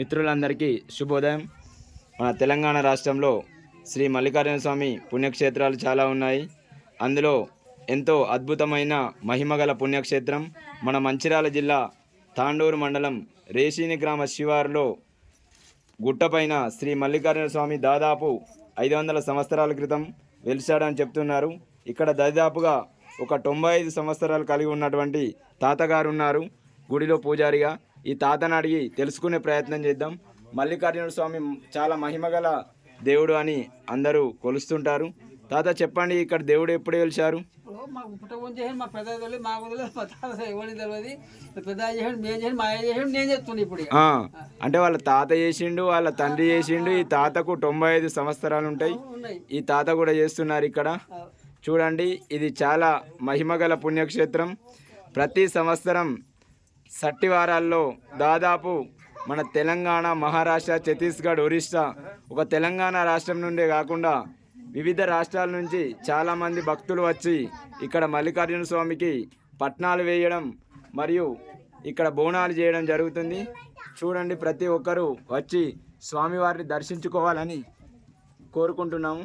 మిత్రులందరికీ శుభోదయం. మన తెలంగాణ రాష్ట్రంలో శ్రీ మల్లికార్జున స్వామి పుణ్యక్షేత్రాలు చాలా ఉన్నాయి. అందులో ఎంతో అద్భుతమైన మహిమగల పుణ్యక్షేత్రం మన మంచిర్యాల జిల్లా తాండూరు మండలం రేషిని గ్రామ శివారులో. గుట్టపైన శ్రీ మల్లికార్జున స్వామి దాదాపు ఐదు వందల సంవత్సరాల క్రితం వెలిశాడని చెప్తున్నారు. ఇక్కడ దాదాపుగా ఒక తొంభై ఐదు సంవత్సరాలు కలిగి ఉన్నటువంటి తాతగారు ఉన్నారు. గుడిలో పూజారిగా ఈ తాతను అడిగి తెలుసుకునే ప్రయత్నం చేద్దాం. మల్లికార్జున స్వామి చాలా మహిమగల దేవుడు అని అందరూ కొలుస్తుంటారు. తాత చెప్పండి ఇక్కడ దేవుడు ఎప్పుడు ఇప్పుడు మాకు పుట్ట చేయండి మా పెద్ద తెలియదు మాకు తెలియదు మా తాత ఎవరికి తెలియదు. పెద్ద చేయండి మేము చేయండి మా చేయండి నేను చెప్తున్నా ఇప్పుడు అంటే వాళ్ళ తాత చేసిండు వాళ్ళ తండ్రి చేసిండు ఈ తాతకు తొంభై ఐదు సంవత్సరాలు ఉంటాయి. ఈ తాత కూడా చేస్తున్నారు ఇక్కడ. చూడండి ఇది చాలా మహిమగల పుణ్యక్షేత్రం. ప్రతి సంవత్సరం సట్టివారాల్లో దాదాపు మన తెలంగాణ మహారాష్ట్ర ఛత్తీస్గఢ్ ఒరిస్సా ఒక తెలంగాణ రాష్ట్రం నుండే కాకుండా వివిధ రాష్ట్రాల నుంచి చాలామంది భక్తులు వచ్చి ఇక్కడ మల్లికార్జున స్వామికి పట్నాలు వేయడం మరియు ఇక్కడ బోనాలు చేయడం జరుగుతుంది. చూడండి ప్రతి ఒక్కరూ వచ్చి స్వామివారిని దర్శించుకోవాలని కోరుకుంటున్నాము.